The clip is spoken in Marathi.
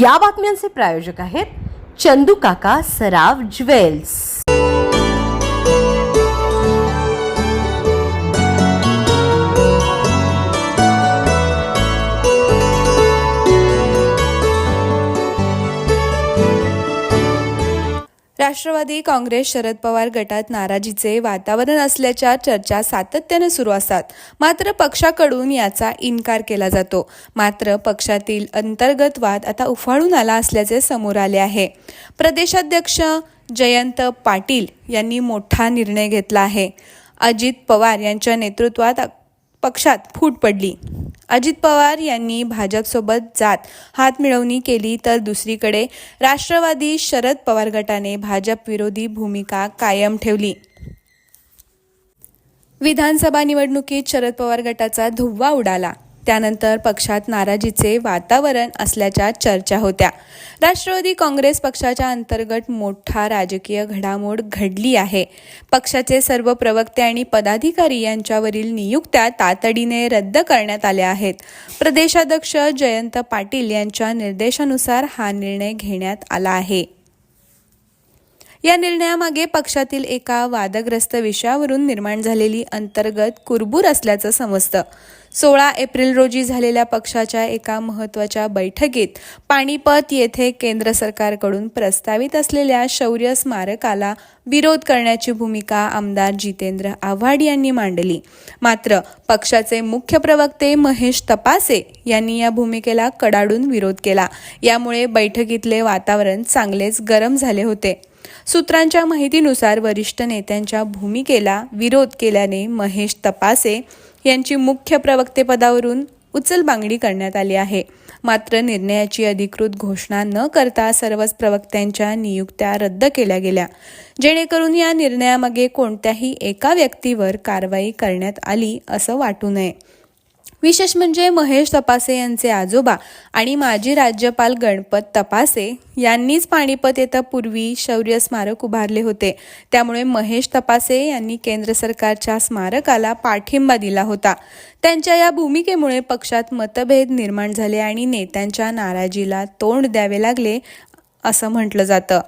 या बातम्यांचे प्रायोजक आहेत चंदू काका सराव ज्वेल्स. राष्ट्रवादी काँग्रेस शरद पवार गटात नाराजीचे वातावरण असल्याच्या चर्चा सातत्याने सुरू असतात. मात्र पक्षाकडून याचा इन्कार केला जातो. मात्र पक्षातील अंतर्गत वाद आता उफाळून आला असल्याचे समोर आले आहे. प्रदेशाध्यक्ष जयंत पाटील यांनी मोठा निर्णय घेतला आहे. अजित पवार यांच्या नेतृत्वात पक्षात फूट पडली. अजित पवार यांनी भाजपसोबत जात हात मिळवणी केली तर दुसरीकडे राष्ट्रवादी शरद पवार गटाने भाजपविरोधी भूमिका कायम ठेवली. विधानसभा निवडणुकीत शरद पवार गटाचा धुव्वा उडाला. त्यानंतर पक्षात नाराजीचे वातावरण असल्याच्या चर्चा होत्या. राष्ट्रवादी काँग्रेस पक्षाच्या अंतर्गत मोठा राजकीय घडामोड घडली आहे. पक्षाचे सर्व प्रवक्ते आणि पदाधिकारी यांच्यावरील नियुक्त्या तातडीने रद्द करण्यात आल्या आहेत. प्रदेशाध्यक्ष जयंत पाटील यांच्या निर्देशानुसार हा निर्णय घेण्यात आला आहे. या निर्णयामागे पक्षातील एका वादग्रस्त विषयावरून निर्माण झालेली अंतर्गत कुरबूर असल्याचं समजतं. सोळा एप्रिल रोजी झालेल्या पक्षाच्या एका महत्त्वाच्या बैठकीत पाणीपत येथे केंद्र सरकारकडून प्रस्तावित असलेल्या शौर्य स्मारकाला विरोध करण्याची भूमिका आमदार जितेंद्र आव्हाड यांनी मांडली. मात्र पक्षाचे मुख्य प्रवक्ते महेश तपासे यांनी या भूमिकेला कडाडून विरोध केला. यामुळे बैठकीतले वातावरण चांगलेच गरम झाले होते. सूत्रांच्या माहितीनुसार वरिष्ठ नेत्यांच्या भूमिकेला विरोध केल्याने महेश तपासे यांची मुख्य प्रवक्तेपदावरून उचलबांगडी करण्यात आली आहे. मात्र निर्णयाची अधिकृत घोषणा न करता सर्वच प्रवक्त्यांच्या नियुक्त्या रद्द केल्या गेल्या. जेणेकरून या निर्णयामागे कोणत्याही एका व्यक्तीवर कारवाई करण्यात आली असं वाटू नये. विशेष म्हणजे महेश तपासे यांचे आजोबा आणि माजी राज्यपाल गणपत तपासे यांनीच पाणीपत येतं पूर्वी शौर्य स्मारक उभारले होते. त्यामुळे महेश तपासे यांनी केंद्र सरकारच्या स्मारकाला पाठिंबा दिला होता. त्यांच्या या भूमिकेमुळे पक्षात मतभेद निर्माण झाले आणि नेत्यांच्या नाराजीला तोंड द्यावे लागले असं म्हटलं जातं.